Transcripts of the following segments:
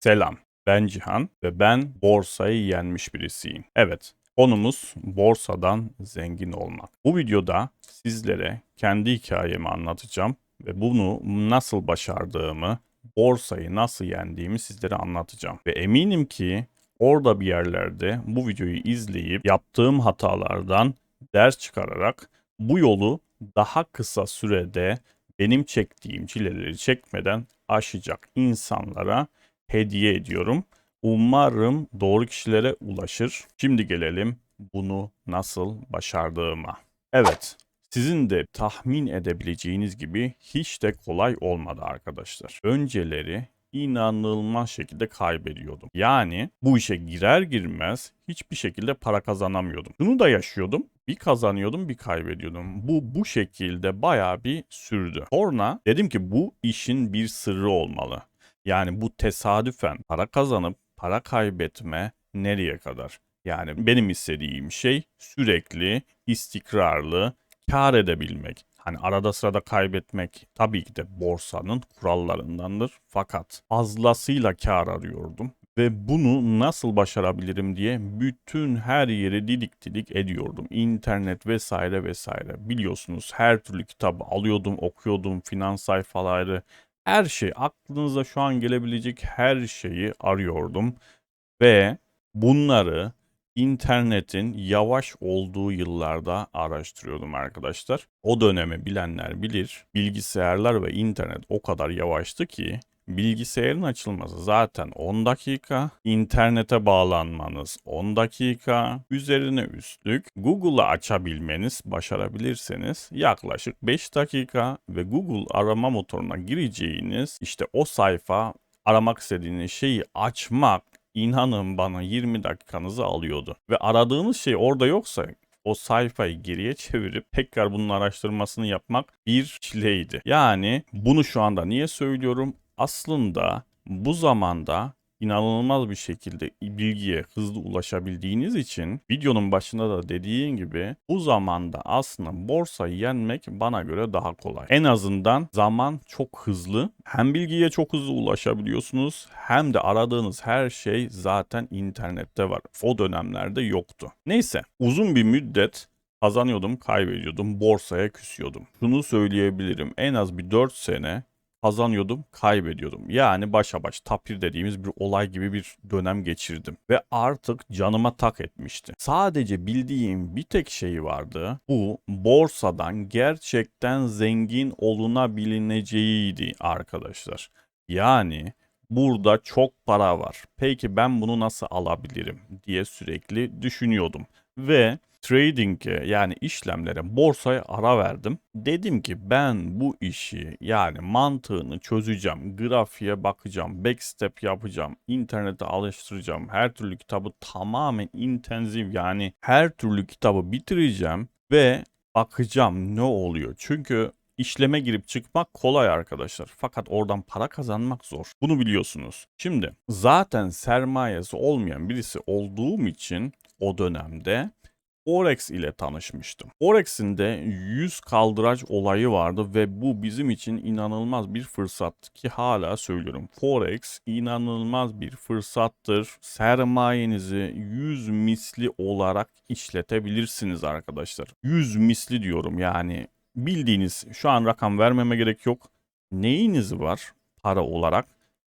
Selam, ben Cihan ve ben borsayı yenmiş birisiyim. Evet, konumuz borsadan zengin olmak. Bu videoda sizlere kendi hikayemi anlatacağım ve bunu nasıl başardığımı, borsayı nasıl yendiğimi sizlere anlatacağım. Ve eminim ki orada bir yerlerde bu videoyu izleyip yaptığım hatalardan ders çıkararak bu yolu daha kısa sürede benim çektiğim çileleri çekmeden aşacak insanlara hediye ediyorum. Umarım doğru kişilere ulaşır. Şimdi gelelim bunu nasıl başardığıma. Evet, sizin de tahmin edebileceğiniz gibi hiç de kolay olmadı arkadaşlar. Önceleri inanılmaz şekilde kaybediyordum. Yani bu işe girer girmez hiçbir şekilde para kazanamıyordum. Bunu da yaşıyordum. Bir kazanıyordum bir kaybediyordum. Bu bu şekilde bayağı bir sürdü. Sonra dedim ki bu işin bir sırrı olmalı. Yani bu tesadüfen para kazanıp para kaybetme nereye kadar? Yani benim istediğim şey sürekli istikrarlı kar edebilmek. Hani arada sırada kaybetmek tabii ki de borsanın kurallarındandır. Fakat fazlasıyla kar arıyordum. Ve bunu nasıl başarabilirim diye bütün her yeri didik didik ediyordum. İnternet vesaire vesaire. Biliyorsunuz her türlü kitabı alıyordum, okuyordum, finans sayfaları, her şey aklınıza şu an gelebilecek her şeyi arıyordum ve bunları internetin yavaş olduğu yıllarda araştırıyordum arkadaşlar. O dönemi bilenler bilir. Bilgisayarlar ve internet o kadar yavaştı ki bilgisayarın açılması zaten 10 dakika, internete bağlanmanız 10 dakika, üzerine üstlük Google'ı açabilmeniz başarabilirseniz yaklaşık 5 dakika ve Google arama motoruna gireceğiniz işte o sayfa aramak istediğiniz şeyi açmak inanın bana 20 dakikanızı alıyordu. Ve aradığınız şey orada yoksa o sayfayı geriye çevirip tekrar bunun araştırmasını yapmak bir çileydi. Yani bunu şu anda niye söylüyorum? Aslında bu zamanda inanılmaz bir şekilde bilgiye hızlı ulaşabildiğiniz için videonun başında da dediğim gibi bu zamanda aslında borsayı yenmek bana göre daha kolay. En azından zaman çok hızlı. Hem bilgiye çok hızlı ulaşabiliyorsunuz hem de aradığınız her şey zaten internette var. O dönemlerde yoktu. Neyse uzun bir müddet kazanıyordum, kaybediyordum, borsaya küsüyordum. Şunu söyleyebilirim. En az bir 4 sene kazanıyordum, kaybediyordum. Yani başa baş tapir dediğimiz bir olay gibi bir dönem geçirdim. Ve artık canıma tak etmişti. Sadece bildiğim bir tek şey vardı. Bu borsadan gerçekten zengin olunabileceğiydi arkadaşlar. Yani burada çok para var. Peki ben bunu nasıl alabilirim diye sürekli düşünüyordum. Ve trading'e yani işlemlere borsaya ara verdim. Dedim ki ben bu işi yani mantığını çözeceğim. Grafiğe bakacağım. Backstep yapacağım. internete alıştıracağım. Her türlü kitabı tamamen intensif yani her türlü kitabı bitireceğim ve bakacağım ne oluyor. Çünkü işleme girip çıkmak kolay arkadaşlar. Fakat oradan para kazanmak zor. Bunu biliyorsunuz. Şimdi zaten sermayesi olmayan birisi olduğum için o dönemde Forex ile tanışmıştım. Forex'in de 100 kaldıraç olayı vardı ve bu bizim için inanılmaz bir fırsat ki hala söylüyorum. Forex inanılmaz bir fırsattır. Sermayenizi 100 misli olarak işletebilirsiniz arkadaşlar. 100 misli diyorum yani bildiğiniz şu an rakam vermeme gerek yok. Neyiniz var para olarak?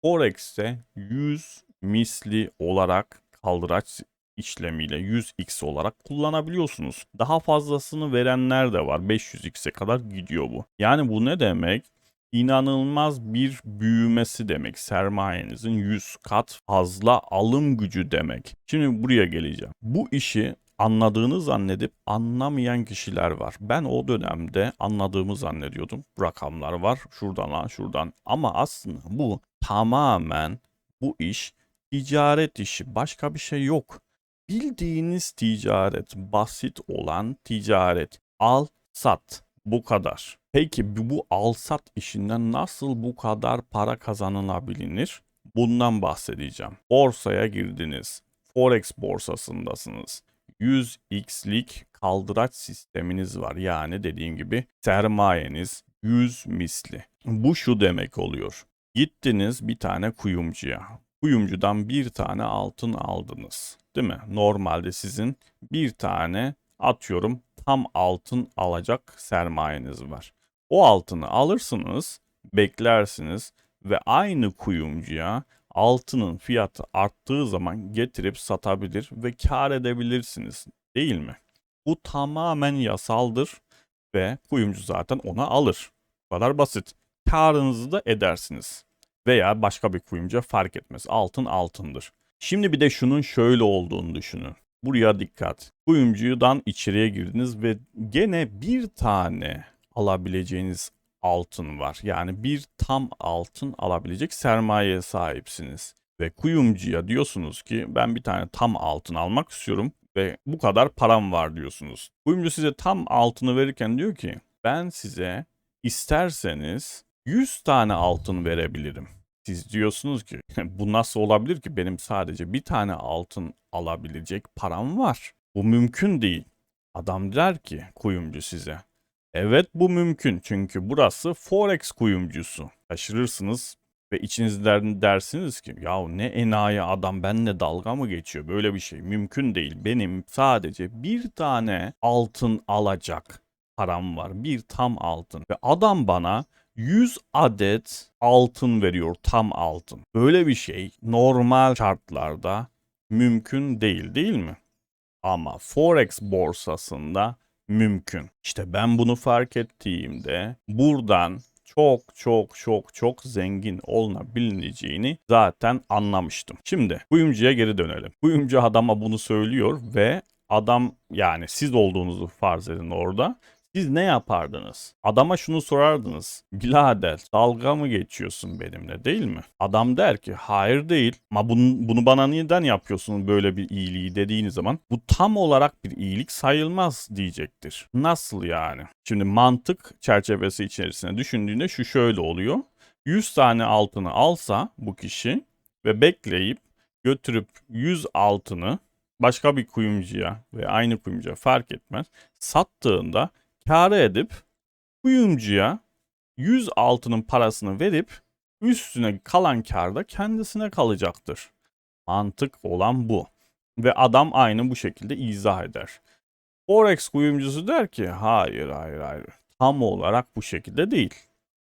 Forex'te 100 misli olarak kaldıraç işlemiyle 100x olarak kullanabiliyorsunuz. Daha fazlasını verenler de var. 500x'e kadar gidiyor bu. Yani bu ne demek? İnanılmaz bir büyümesi demek. Sermayenizin 100 kat fazla alım gücü demek. Şimdi buraya geleceğim. Bu işi anladığını zannedip anlamayan kişiler var. Ben o dönemde anladığımı zannediyordum. Rakamlar var şuradan lan şuradan. Ama aslında bu tamamen bu iş ticaret işi. Başka bir şey yok. Bildiğiniz ticaret, basit olan ticaret. Al, sat. Bu kadar. Peki bu al sat işinden nasıl bu kadar para kazanılabilir? Bundan bahsedeceğim. Borsaya girdiniz. Forex borsasındasınız. 100x'lik kaldıraç sisteminiz var. Yani dediğim gibi sermayeniz 100 misli. Bu şu demek oluyor. Gittiniz bir tane kuyumcuya. kuyumcudan bir tane altın aldınız. Değil mi? Normalde sizin bir tane atıyorum tam altın alacak sermayeniz var. O altını alırsınız, beklersiniz ve aynı kuyumcuya altının fiyatı arttığı zaman getirip satabilir ve kar edebilirsiniz. Değil mi? Bu tamamen yasaldır ve kuyumcu zaten ona alır. Bu kadar basit. Karınızı da edersiniz. Veya başka bir kuyumcuya fark etmez. Altın altındır. Şimdi bir de şunun şöyle olduğunu düşünün. Buraya dikkat. Kuyumcudan içeriye girdiniz ve gene bir tane alabileceğiniz altın var. Yani bir tam altın alabilecek sermayeye sahipsiniz. Ve kuyumcuya diyorsunuz ki ben bir tane tam altın almak istiyorum ve bu kadar param var diyorsunuz. Kuyumcu size tam altını verirken diyor ki ben size isterseniz 100 tane altın verebilirim. Siz diyorsunuz ki bu nasıl olabilir ki benim sadece bir tane altın alabilecek param var. Bu mümkün değil. Adam der ki kuyumcu size. Evet bu mümkün çünkü burası Forex kuyumcusu. Şaşırırsınız ve içinizden dersiniz ki ya ne enayi adam benimle dalga mı geçiyor böyle bir şey mümkün değil. Benim sadece bir tane altın alacak param var bir tam altın ve adam bana 100 adet altın veriyor tam altın. Böyle bir şey normal şartlarda mümkün değil değil mi? Ama Forex borsasında mümkün. İşte ben bunu fark ettiğimde buradan çok çok çok çok zengin olunabileceğini zaten anlamıştım. Şimdi kuyumcuya geri dönelim. Kuyumcu adama bunu söylüyor ve adam yani siz olduğunuzu farz edin orada. Siz ne yapardınız? Adama şunu sorardınız. Bilader dalga mı geçiyorsun benimle değil mi? Adam der ki hayır değil ama bunu, bunu bana neden yapıyorsun böyle bir iyiliği dediğiniz zaman bu tam olarak bir iyilik sayılmaz diyecektir. Nasıl yani? Şimdi mantık çerçevesi içerisinde düşündüğünde şu şöyle oluyor. 100 tane altını alsa bu kişi ve bekleyip götürüp 100 altını başka bir kuyumcuya ve aynı kuyumcuya fark etmez sattığında kârı edip kuyumcuya 100 altının parasını verip üstüne kalan kar da kendisine kalacaktır. Mantık olan bu. Ve adam aynı bu şekilde izah eder. Forex kuyumcusu der ki hayır hayır hayır tam olarak bu şekilde değil.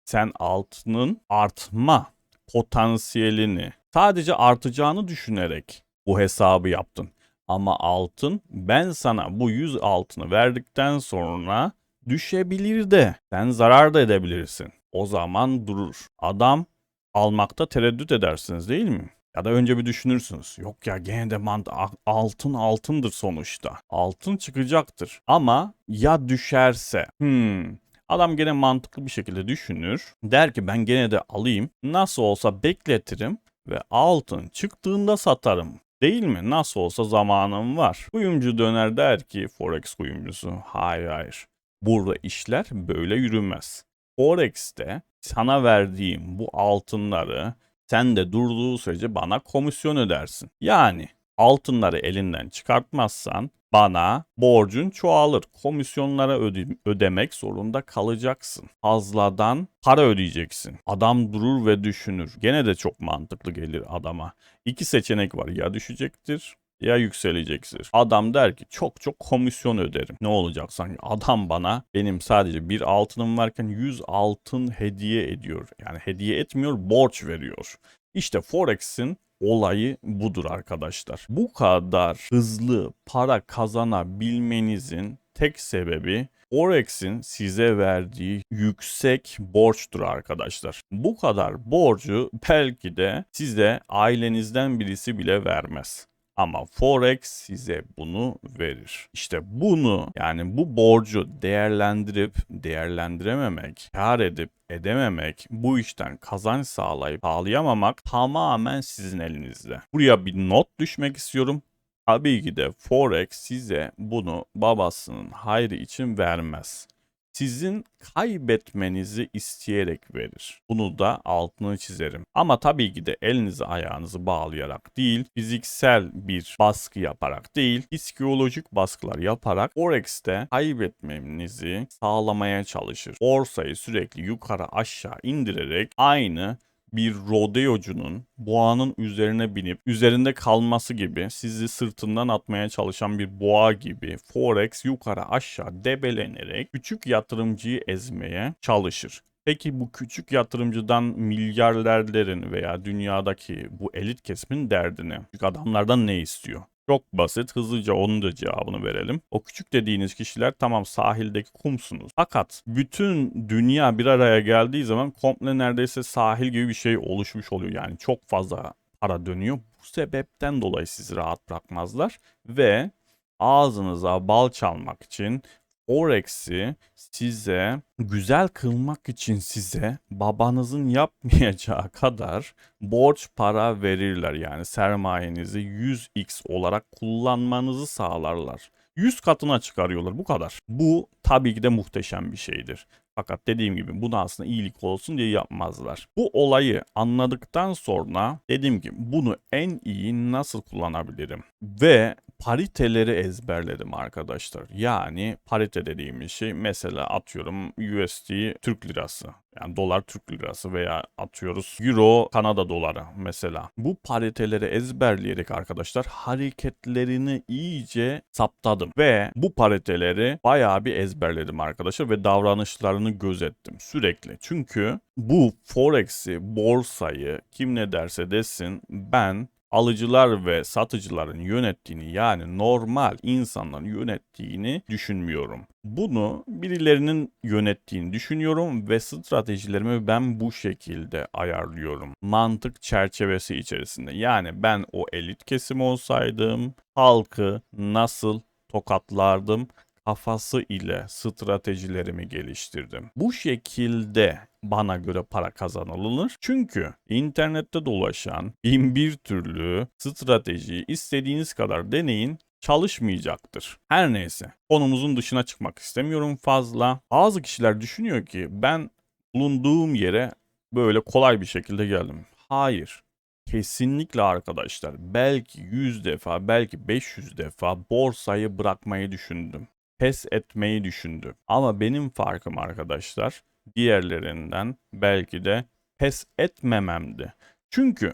Sen altının artma potansiyelini sadece artacağını düşünerek bu hesabı yaptın. Ama altın ben sana bu 100 altını verdikten sonra düşebilir de sen zarar da edebilirsin. O zaman durur. Adam almakta tereddüt edersiniz değil mi? Ya da önce bir düşünürsünüz. Yok ya gene de mant altın altındır sonuçta. Altın çıkacaktır. Ama ya düşerse? Hmm. Adam gene mantıklı bir şekilde düşünür. Der ki ben gene de alayım. Nasıl olsa bekletirim ve altın çıktığında satarım. Değil mi? Nasıl olsa zamanım var. Kuyumcu döner der ki Forex kuyumcusu. Hayır hayır. Burada işler böyle yürümez. Forex'te sana verdiğim bu altınları sen de durduğu sürece bana komisyon ödersin. Yani altınları elinden çıkartmazsan bana borcun çoğalır. Komisyonlara öde- ödemek zorunda kalacaksın. Fazladan para ödeyeceksin. Adam durur ve düşünür. Gene de çok mantıklı gelir adama. İki seçenek var. Ya düşecektir ya yükselecektir. Adam der ki çok çok komisyon öderim. Ne olacak sanki adam bana benim sadece bir altınım varken 100 altın hediye ediyor. Yani hediye etmiyor borç veriyor. İşte Forex'in olayı budur arkadaşlar. Bu kadar hızlı para kazanabilmenizin tek sebebi Forex'in size verdiği yüksek borçtur arkadaşlar. Bu kadar borcu belki de size ailenizden birisi bile vermez. Ama Forex size bunu verir. İşte bunu yani bu borcu değerlendirip değerlendirememek, kar edip edememek, bu işten kazanç sağlayıp sağlayamamak tamamen sizin elinizde. Buraya bir not düşmek istiyorum. Tabii ki de Forex size bunu babasının hayrı için vermez sizin kaybetmenizi isteyerek verir. Bunu da altını çizerim. Ama tabii ki de elinizi ayağınızı bağlayarak değil, fiziksel bir baskı yaparak değil, psikolojik baskılar yaparak Forex'te kaybetmenizi sağlamaya çalışır. Borsayı sürekli yukarı aşağı indirerek aynı bir rodeocunun boğanın üzerine binip üzerinde kalması gibi sizi sırtından atmaya çalışan bir boğa gibi Forex yukarı aşağı debelenerek küçük yatırımcıyı ezmeye çalışır. Peki bu küçük yatırımcıdan milyarderlerin veya dünyadaki bu elit kesimin derdini, küçük adamlardan ne istiyor? Çok basit, hızlıca onun da cevabını verelim. O küçük dediğiniz kişiler tamam sahildeki kumsunuz. Fakat bütün dünya bir araya geldiği zaman komple neredeyse sahil gibi bir şey oluşmuş oluyor. Yani çok fazla para dönüyor. Bu sebepten dolayı sizi rahat bırakmazlar ve ağzınıza bal çalmak için Forex'i size güzel kılmak için size babanızın yapmayacağı kadar borç para verirler. Yani sermayenizi 100x olarak kullanmanızı sağlarlar. 100 katına çıkarıyorlar bu kadar. Bu tabii ki de muhteşem bir şeydir. Fakat dediğim gibi bunu aslında iyilik olsun diye yapmazlar. Bu olayı anladıktan sonra dedim ki bunu en iyi nasıl kullanabilirim? Ve pariteleri ezberledim arkadaşlar. Yani parite dediğimiz şey mesela atıyorum USD Türk lirası. Yani dolar Türk lirası veya atıyoruz Euro Kanada doları mesela. Bu pariteleri ezberleyerek arkadaşlar hareketlerini iyice saptadım. Ve bu pariteleri bayağı bir ezberledim arkadaşlar ve davranışlarını gözettim sürekli. Çünkü bu Forex'i, borsayı kim ne derse desin ben alıcılar ve satıcıların yönettiğini yani normal insanların yönettiğini düşünmüyorum. Bunu birilerinin yönettiğini düşünüyorum ve stratejilerimi ben bu şekilde ayarlıyorum. Mantık çerçevesi içerisinde. Yani ben o elit kesim olsaydım halkı nasıl tokatlardım kafası ile stratejilerimi geliştirdim. Bu şekilde bana göre para kazanılır. Çünkü internette dolaşan bin bir türlü strateji istediğiniz kadar deneyin çalışmayacaktır. Her neyse konumuzun dışına çıkmak istemiyorum fazla. Bazı kişiler düşünüyor ki ben bulunduğum yere böyle kolay bir şekilde geldim. Hayır. Kesinlikle arkadaşlar belki 100 defa belki 500 defa borsayı bırakmayı düşündüm. Pes etmeyi düşündüm. Ama benim farkım arkadaşlar diğerlerinden belki de pes etmememdi. Çünkü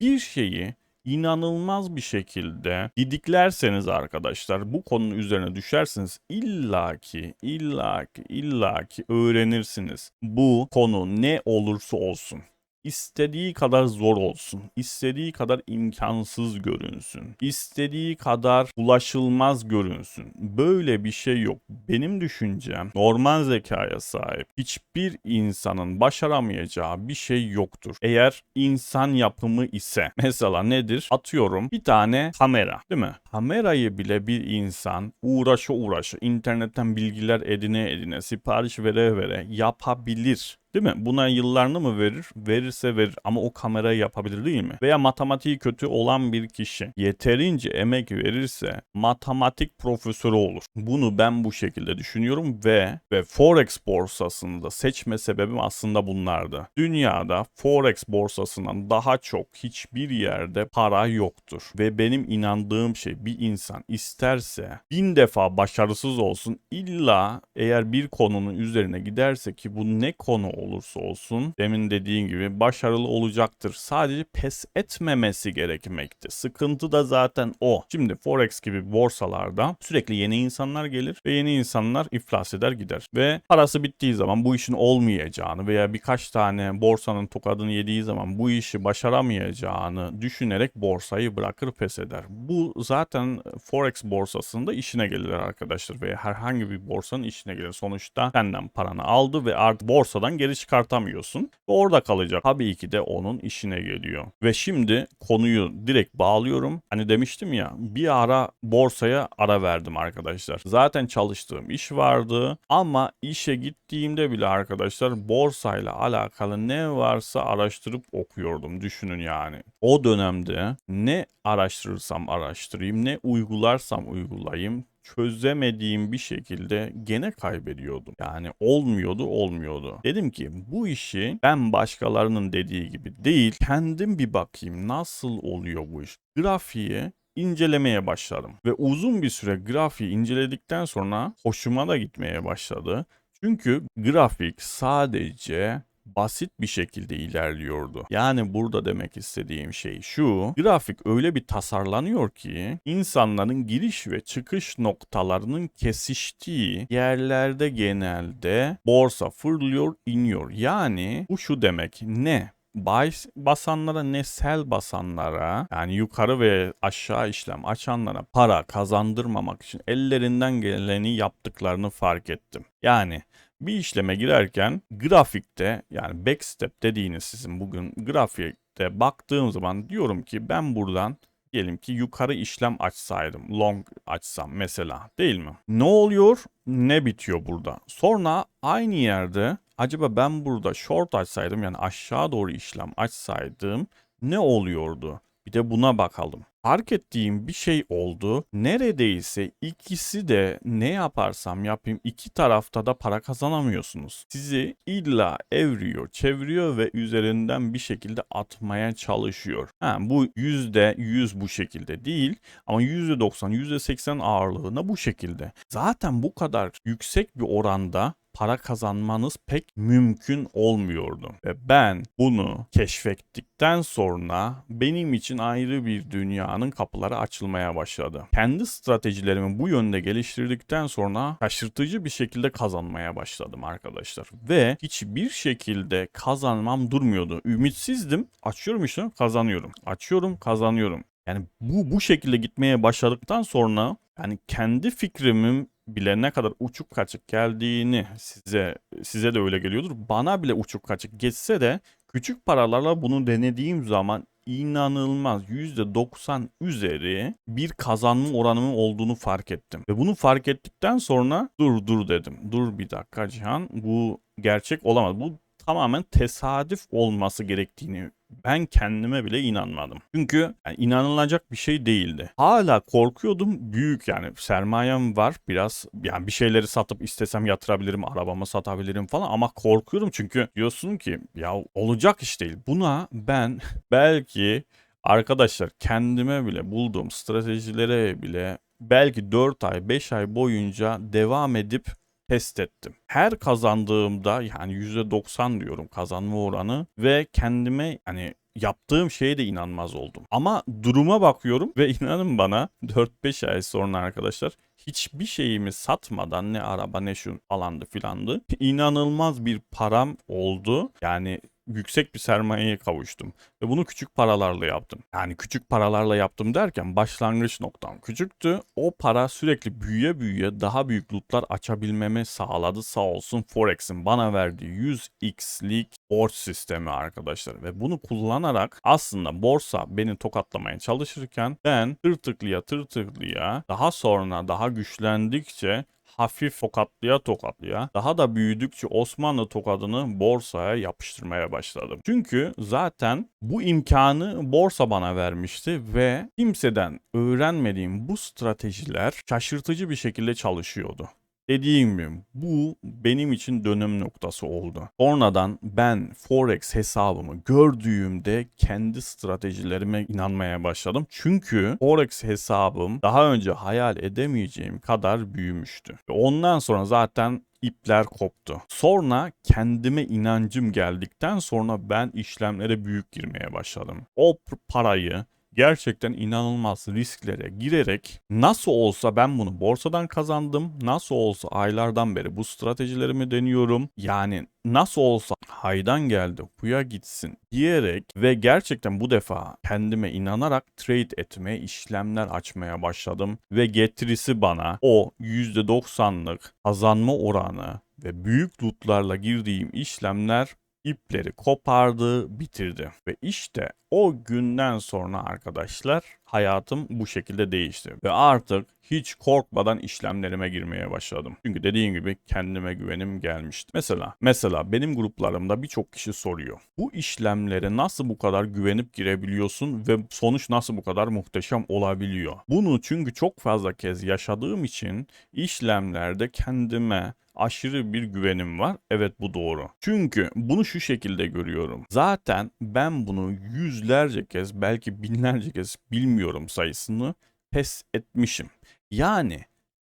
bir şeyi inanılmaz bir şekilde didiklerseniz arkadaşlar bu konunun üzerine düşersiniz illaki illaki illaki öğrenirsiniz. Bu konu ne olursa olsun istediği kadar zor olsun, istediği kadar imkansız görünsün, istediği kadar ulaşılmaz görünsün. Böyle bir şey yok. Benim düşüncem normal zekaya sahip hiçbir insanın başaramayacağı bir şey yoktur. Eğer insan yapımı ise mesela nedir? Atıyorum bir tane kamera değil mi? Kamerayı bile bir insan uğraşı uğraşı internetten bilgiler edine edine sipariş vere vere yapabilir. Değil mi? Buna yıllarını mı verir? Verirse verir ama o kamerayı yapabilir değil mi? Veya matematiği kötü olan bir kişi yeterince emek verirse matematik profesörü olur. Bunu ben bu şekilde düşünüyorum ve ve Forex borsasını da seçme sebebim aslında bunlardı. Dünyada Forex borsasından daha çok hiçbir yerde para yoktur. Ve benim inandığım şey bir insan isterse bin defa başarısız olsun illa eğer bir konunun üzerine giderse ki bu ne konu olursa olsun demin dediğim gibi başarılı olacaktır. Sadece pes etmemesi gerekmekte. Sıkıntı da zaten o. Şimdi Forex gibi borsalarda sürekli yeni insanlar gelir ve yeni insanlar iflas eder gider. Ve parası bittiği zaman bu işin olmayacağını veya birkaç tane borsanın tokadını yediği zaman bu işi başaramayacağını düşünerek borsayı bırakır pes eder. Bu zaten Forex borsasında işine gelir arkadaşlar veya herhangi bir borsanın işine gelir. Sonuçta senden paranı aldı ve artık borsadan geri çıkartamıyorsun. Ve orada kalacak. Tabii ki de onun işine geliyor. Ve şimdi konuyu direkt bağlıyorum. Hani demiştim ya bir ara borsaya ara verdim arkadaşlar. Zaten çalıştığım iş vardı ama işe gittiğimde bile arkadaşlar borsayla alakalı ne varsa araştırıp okuyordum. Düşünün yani. O dönemde ne araştırırsam araştırayım ne uygularsam uygulayayım çözemediğim bir şekilde gene kaybediyordum. Yani olmuyordu olmuyordu. Dedim ki bu işi ben başkalarının dediği gibi değil kendim bir bakayım nasıl oluyor bu iş. Grafiği incelemeye başladım. Ve uzun bir süre grafiği inceledikten sonra hoşuma da gitmeye başladı. Çünkü grafik sadece basit bir şekilde ilerliyordu. Yani burada demek istediğim şey şu. Grafik öyle bir tasarlanıyor ki insanların giriş ve çıkış noktalarının kesiştiği yerlerde genelde borsa fırlıyor, iniyor. Yani bu şu demek ne? buy basanlara ne sell basanlara yani yukarı ve aşağı işlem açanlara para kazandırmamak için ellerinden geleni yaptıklarını fark ettim. Yani bir işleme girerken grafikte yani backstep dediğiniz sizin bugün grafikte baktığım zaman diyorum ki ben buradan diyelim ki yukarı işlem açsaydım, long açsam mesela değil mi? Ne oluyor? Ne bitiyor burada? Sonra aynı yerde acaba ben burada short açsaydım yani aşağı doğru işlem açsaydım ne oluyordu? Bir de buna bakalım. Fark ettiğim bir şey oldu. Neredeyse ikisi de ne yaparsam yapayım iki tarafta da para kazanamıyorsunuz. Sizi illa evriyor, çeviriyor ve üzerinden bir şekilde atmaya çalışıyor. Ha, bu yüzde yüz bu şekilde değil ama yüzde doksan, yüzde seksen ağırlığında bu şekilde. Zaten bu kadar yüksek bir oranda para kazanmanız pek mümkün olmuyordu. Ve ben bunu keşfettikten sonra benim için ayrı bir dünyanın kapıları açılmaya başladı. Kendi stratejilerimi bu yönde geliştirdikten sonra şaşırtıcı bir şekilde kazanmaya başladım arkadaşlar. Ve hiçbir şekilde kazanmam durmuyordu. Ümitsizdim. Açıyorum işte kazanıyorum. Açıyorum kazanıyorum. Yani bu bu şekilde gitmeye başladıktan sonra yani kendi fikrimin bile ne kadar uçuk kaçık geldiğini size size de öyle geliyordur. Bana bile uçuk kaçık geçse de küçük paralarla bunu denediğim zaman inanılmaz %90 üzeri bir kazanma oranımın olduğunu fark ettim. Ve bunu fark ettikten sonra dur dur dedim. Dur bir dakika Cihan bu gerçek olamaz. Bu tamamen tesadüf olması gerektiğini ben kendime bile inanmadım. Çünkü yani inanılacak bir şey değildi. Hala korkuyordum. Büyük yani sermayem var biraz. Yani bir şeyleri satıp istesem yatırabilirim, arabamı satabilirim falan ama korkuyorum çünkü diyorsun ki ya olacak iş değil. Buna ben belki arkadaşlar kendime bile bulduğum stratejilere bile belki 4 ay 5 ay boyunca devam edip test ettim. Her kazandığımda yani %90 diyorum kazanma oranı ve kendime hani yaptığım şeye de inanmaz oldum. Ama duruma bakıyorum ve inanın bana 4-5 ay sonra arkadaşlar hiçbir şeyimi satmadan ne araba ne şu falandı filandı inanılmaz bir param oldu. Yani yüksek bir sermayeye kavuştum. Ve bunu küçük paralarla yaptım. Yani küçük paralarla yaptım derken başlangıç noktam küçüktü. O para sürekli büyüye büyüye daha büyük lootlar açabilmemi sağladı. Sağ olsun Forex'in bana verdiği 100x'lik borç sistemi arkadaşlar. Ve bunu kullanarak aslında borsa beni tokatlamaya çalışırken ben tırtıklıya tırtıklıya daha sonra daha güçlendikçe hafif tokatlıya tokatlıya daha da büyüdükçe Osmanlı tokadını borsaya yapıştırmaya başladım. Çünkü zaten bu imkanı borsa bana vermişti ve kimseden öğrenmediğim bu stratejiler şaşırtıcı bir şekilde çalışıyordu. Dediğim gibi bu benim için dönüm noktası oldu. Sonradan ben Forex hesabımı gördüğümde kendi stratejilerime inanmaya başladım. Çünkü Forex hesabım daha önce hayal edemeyeceğim kadar büyümüştü. Ondan sonra zaten ipler koptu. Sonra kendime inancım geldikten sonra ben işlemlere büyük girmeye başladım. O parayı gerçekten inanılmaz risklere girerek nasıl olsa ben bunu borsadan kazandım. Nasıl olsa aylardan beri bu stratejilerimi deniyorum. Yani nasıl olsa haydan geldi huya gitsin diyerek ve gerçekten bu defa kendime inanarak trade etmeye işlemler açmaya başladım ve getirisi bana o %90'lık kazanma oranı ve büyük lootlarla girdiğim işlemler ipleri kopardı, bitirdi. Ve işte o günden sonra arkadaşlar hayatım bu şekilde değişti. Ve artık hiç korkmadan işlemlerime girmeye başladım. Çünkü dediğim gibi kendime güvenim gelmişti. Mesela mesela benim gruplarımda birçok kişi soruyor. Bu işlemlere nasıl bu kadar güvenip girebiliyorsun ve sonuç nasıl bu kadar muhteşem olabiliyor? Bunu çünkü çok fazla kez yaşadığım için işlemlerde kendime aşırı bir güvenim var. Evet bu doğru. Çünkü bunu şu şekilde görüyorum. Zaten ben bunu yüzlerce kez belki binlerce kez bilmiyorum sayısını test etmişim. Yani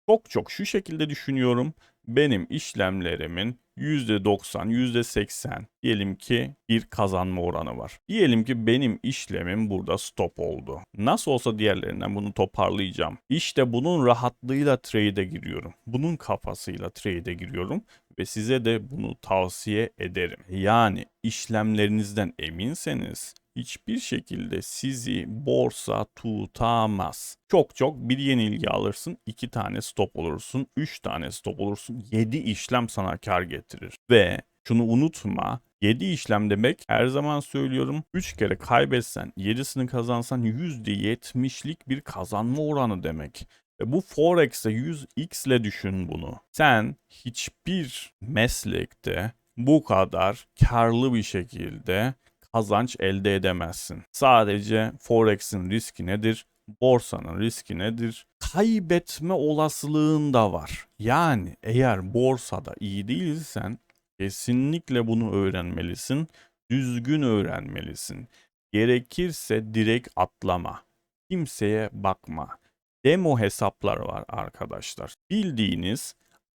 çok çok şu şekilde düşünüyorum. benim işlemlerimin %90, %80 diyelim ki bir kazanma oranı var. Diyelim ki benim işlemim burada stop oldu. Nasıl olsa diğerlerinden bunu toparlayacağım. İşte bunun rahatlığıyla trade'e giriyorum. Bunun kafasıyla trade'e giriyorum ve size de bunu tavsiye ederim. Yani işlemlerinizden eminseniz hiçbir şekilde sizi borsa tutamaz. Çok çok bir yenilgi alırsın, iki tane stop olursun, üç tane stop olursun, yedi işlem sana kar getirir. Ve şunu unutma, 7 işlem demek her zaman söylüyorum 3 kere kaybetsen 7'sini kazansan %70'lik bir kazanma oranı demek. Ve bu Forex'te 100x ile düşün bunu. Sen hiçbir meslekte bu kadar karlı bir şekilde kazanç elde edemezsin. Sadece Forex'in riski nedir? Borsanın riski nedir? Kaybetme olasılığın da var. Yani eğer borsada iyi değilsen kesinlikle bunu öğrenmelisin. Düzgün öğrenmelisin. Gerekirse direkt atlama. Kimseye bakma. Demo hesaplar var arkadaşlar. Bildiğiniz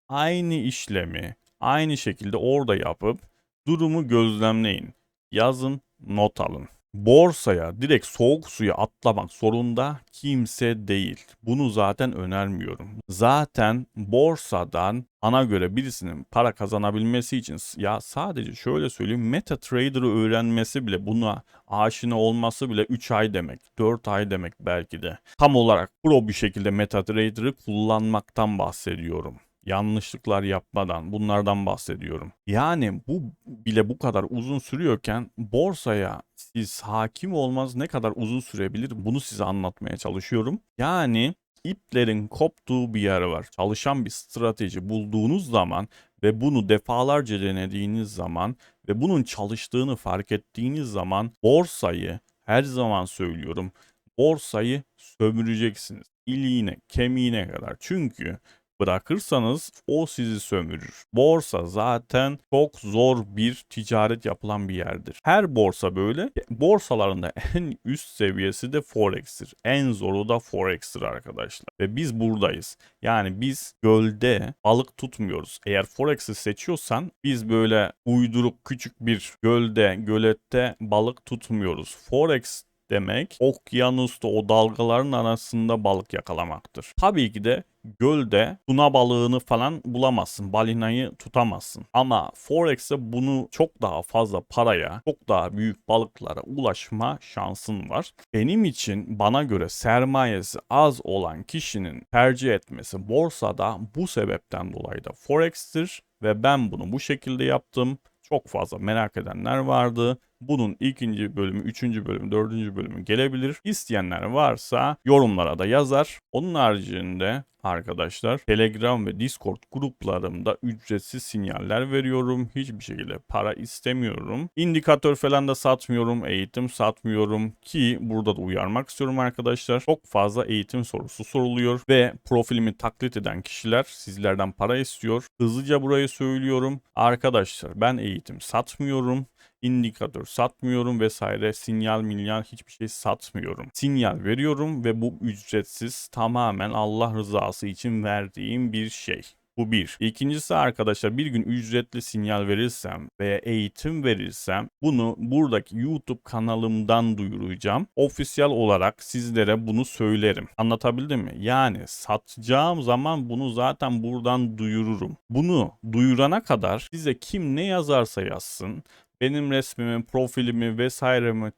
aynı işlemi aynı şekilde orada yapıp durumu gözlemleyin. Yazın, not alın. Borsaya direkt soğuk suya atlamak zorunda kimse değil. Bunu zaten önermiyorum. Zaten borsadan ana göre birisinin para kazanabilmesi için ya sadece şöyle söyleyeyim MetaTrader'ı öğrenmesi bile buna aşina olması bile 3 ay demek, 4 ay demek belki de. Tam olarak pro bir şekilde MetaTrader'ı kullanmaktan bahsediyorum yanlışlıklar yapmadan bunlardan bahsediyorum. Yani bu bile bu kadar uzun sürüyorken borsaya siz hakim olmaz ne kadar uzun sürebilir bunu size anlatmaya çalışıyorum. Yani iplerin koptuğu bir yer var. Çalışan bir strateji bulduğunuz zaman ve bunu defalarca denediğiniz zaman ve bunun çalıştığını fark ettiğiniz zaman borsayı her zaman söylüyorum borsayı sömüreceksiniz. İliğine, kemiğine kadar. Çünkü bırakırsanız o sizi sömürür. Borsa zaten çok zor bir ticaret yapılan bir yerdir. Her borsa böyle. Borsalarında en üst seviyesi de Forex'tir. En zoru da Forex'tir arkadaşlar. Ve biz buradayız. Yani biz gölde balık tutmuyoruz. Eğer Forex'i seçiyorsan biz böyle uyduruk küçük bir gölde, gölette balık tutmuyoruz. Forex demek okyanusta o dalgaların arasında balık yakalamaktır. Tabii ki de gölde tuna balığını falan bulamazsın. Balinayı tutamazsın. Ama Forex'te bunu çok daha fazla paraya, çok daha büyük balıklara ulaşma şansın var. Benim için bana göre sermayesi az olan kişinin tercih etmesi borsada bu sebepten dolayı da Forex'tir ve ben bunu bu şekilde yaptım. Çok fazla merak edenler vardı. Bunun ikinci bölümü, üçüncü bölümü, dördüncü bölümü gelebilir. İsteyenler varsa yorumlara da yazar. Onun haricinde arkadaşlar Telegram ve Discord gruplarımda ücretsiz sinyaller veriyorum. Hiçbir şekilde para istemiyorum. İndikatör falan da satmıyorum. Eğitim satmıyorum ki burada da uyarmak istiyorum arkadaşlar. Çok fazla eğitim sorusu soruluyor ve profilimi taklit eden kişiler sizlerden para istiyor. Hızlıca burayı söylüyorum. Arkadaşlar ben eğitim satmıyorum indikatör satmıyorum vesaire sinyal milyar hiçbir şey satmıyorum. Sinyal veriyorum ve bu ücretsiz tamamen Allah rızası için verdiğim bir şey. Bu bir. İkincisi arkadaşlar bir gün ücretli sinyal verirsem veya eğitim verirsem bunu buradaki YouTube kanalımdan duyuracağım. Ofisyal olarak sizlere bunu söylerim. Anlatabildim mi? Yani satacağım zaman bunu zaten buradan duyururum. Bunu duyurana kadar size kim ne yazarsa yazsın benim resmimi, profilimi vesairemi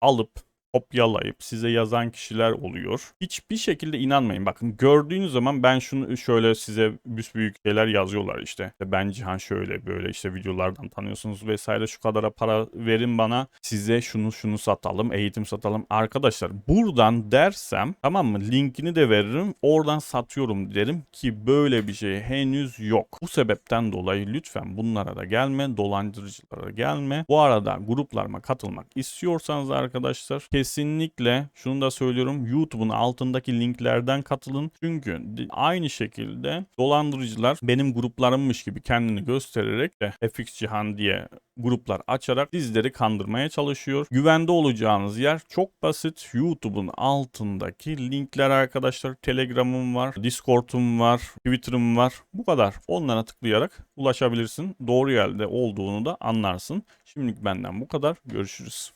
alıp kopyalayıp size yazan kişiler oluyor. Hiçbir şekilde inanmayın. Bakın gördüğünüz zaman ben şunu şöyle size büyük şeyler yazıyorlar işte. Ben Cihan şöyle böyle işte videolardan tanıyorsunuz vesaire şu kadara para verin bana size şunu şunu satalım eğitim satalım. Arkadaşlar buradan dersem tamam mı linkini de veririm oradan satıyorum derim ki böyle bir şey henüz yok. Bu sebepten dolayı lütfen bunlara da gelme dolandırıcılara gelme. Bu arada gruplarıma katılmak istiyorsanız arkadaşlar kesinlikle şunu da söylüyorum YouTube'un altındaki linklerden katılın. Çünkü aynı şekilde dolandırıcılar benim gruplarımmış gibi kendini göstererek de FX Cihan diye gruplar açarak sizleri kandırmaya çalışıyor. Güvende olacağınız yer çok basit. YouTube'un altındaki linkler arkadaşlar. Telegram'ım var, Discord'um var, Twitter'ım var. Bu kadar. Onlara tıklayarak ulaşabilirsin. Doğru yerde olduğunu da anlarsın. Şimdilik benden bu kadar. Görüşürüz.